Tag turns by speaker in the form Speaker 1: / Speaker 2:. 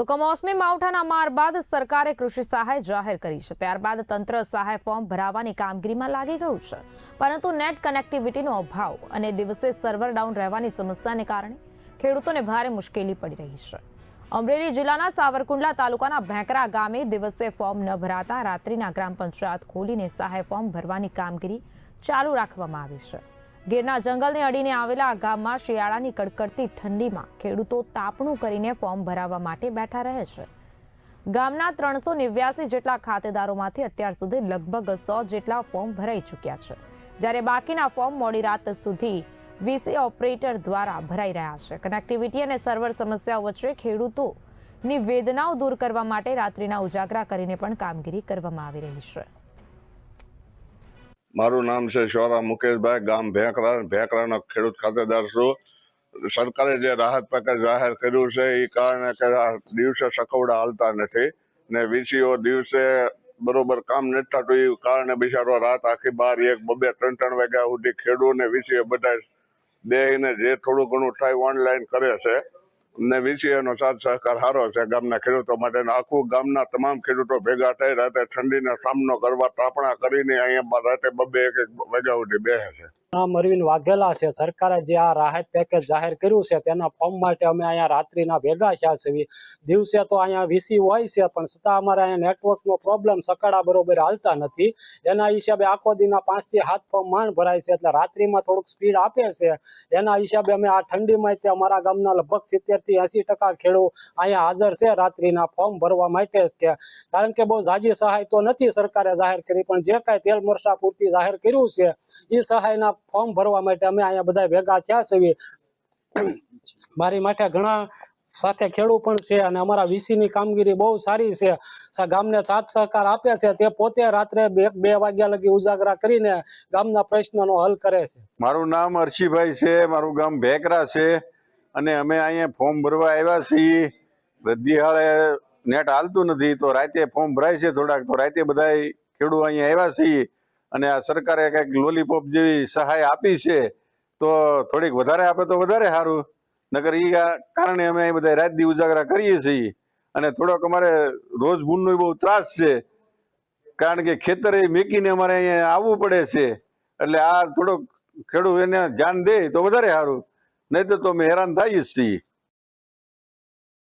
Speaker 1: તો કમોસમી માવઠાના માર બાદ સરકારે કૃષિ સહાય જાહેર કરી છે. ત્યારબાદ તંત્ર સહાય ફોર્મ ભરાવાની કામગીરીમાં લાગી ગયું છે. પરંતુ નેટ કનેક્ટિવિટીનો અભાવ અને દિવસે સર્વર ડાઉન રહેવાની સમસ્યાને કારણે ખેડૂતોને ભારે મુશ્કેલી પડી રહી છે. અમરેલી જિલ્લાના સાવરકુંડલા તાલુકાના ભેંકરા ગામે દિવસે ફોર્મ ન ભરાતા રાત્રિના ગ્રામ પંચાયત ખોલીને સહાય ફોર્મ ભરવાની કામગીરી ચાલુ રાખવામાં આવી છે. ગીરના જંગલને અડીને આવેલા આ ગામમાં શિયાળાની કડકડતી ઠંડીમાં ખેડૂતો તાપણું કરીને ફોર્મ ભરાવવા માટે બેઠા રહે છે. ગામના ત્રણસો નેવ્યાસી જેટલા ખાતેદારોમાંથી અત્યાર સુધી લગભગ સો જેટલા ફોર્મ ભરાઈ ચૂક્યા છે. જ્યારે બાકીના ફોર્મ મોડી રાત સુધી વીસી ઓપરેટર દ્વારા ભરાઈ રહ્યા છે. કનેક્ટિવિટી અને સર્વર સમસ્યાઓ વચ્ચે ખેડૂતોની વેદનાઓ દૂર કરવા માટે રાત્રિના ઉજાગરા કરીને પણ કામગીરી કરવામાં આવી રહી છે.
Speaker 2: મારું નામ છે શોરા મુકેશભાઈ, ગામ ભેંકરા, ભેંકરાનો ખેડૂત ખાતેદાર છું. સરકારે જે રાહત પેકેજ જાહેર કર્યું છે એ કારણે કે દિવસે સકવડા હાલતા નથી ને વીસીઓ દિવસે બરોબર કામ નથી થતું એ કારણે બિચારો રાત આખી બાર, એક, બબે, ત્રણ ત્રણ વાગ્યા સુધી ખેડૂત ને વીસીઓ બધા દેહીને જે થોડું ઘણું થાય ઓનલાઈન કરે છે. ને વીસીએનો સાથ સહકાર સારો છે ગામના ખેડૂતો માટે આખું ગામના તમામ ખેડૂતો ભેગા થઈ રાતે ઠંડીનો સામનો કરવા તાપણા કરીને અહીંયા રાતે બબે એક એક વાગ્યા ઉઠી બેસે છે.
Speaker 3: નામ અરવિંદ વાઘેલા છે. સરકારે જે આ રાહત પેકેજ જાહેર કર્યું છે તેના ફોર્મ માટે અમે અહીંયા રાત્રિના ભેગા થયા છે. દિવસે તો અહીંયા વીસી હોય છે, પણ છતાં અમારે અહીંયા નેટવર્કનો પ્રોબ્લેમ સકાળા બરોબર હાલતા નથી. એના હિસાબે આખો દીના પાંચથી સાત ફોર્મ માંડ ભરાય છે, એટલે રાત્રિમાં થોડુંક સ્પીડ આપે છે. એના હિસાબે અમે આ ઠંડીમાં તે અમારા ગામના લગભગ સિત્તેરથી એસી ટકા ખેડૂત અહીંયા હાજર છે રાત્રિના ફોર્મ ભરવા માટે જ કે કારણ કે બહુ ઝાજી સહાય તો નથી સરકારે જાહેર કરી, પણ જે કાંઈ તેલ મરસા પૂરતી જાહેર કર્યું છે એ સહાયના ફોર્મ ભરવા માટે અમે અહીંયા બધા ભેગા થયા છીએ મારી માટે ઘણા સાથે ખેડૂત પણ છે અને અમારા વીસી ની કામગીરી બહુ સારી છે. ગામને સાથ સહકાર આપે છે. તે પોતે રાત્રે બે બે વાગ્યા લગી ઉજાગરા કરીને ગામના પ્રશ્નનો હલ કરે છે.
Speaker 4: મારું નામ હર્ષિભાઈ છે. મારું ગામ ભેકરા છે. અને અમે અહીંયા ફોર્મ ભરવા આવ્યા છીએ. રદ્દીહાળે નેટ હાલતું નથી. તો રાતે ફોર્મ ભરાય છે થોડાક. તો રાતે બધા ખેડૂત અહીંયા આવ્યા છીએ. અને આ સરકારે કંઈક લોલીપોપ જેવી સહાય આપી છે, તો થોડીક વધારે આપે તો વધારે સારું. નગર એ કારણે અમે બધા રાત દી ઉજાગરા કરીએ છીએ. અને થોડોક અમારે રોજ ભૂનનો બહુ ત્રાસ છે. કારણ કે ખેતરે મેકીને અમારે અહીંયા આવવું પડે છે. એટલે આ થોડોક ખેડૂત એને ધ્યાન દે તો વધારે સારું. નહીં તો અમે હેરાન થઈએ જ છીએ.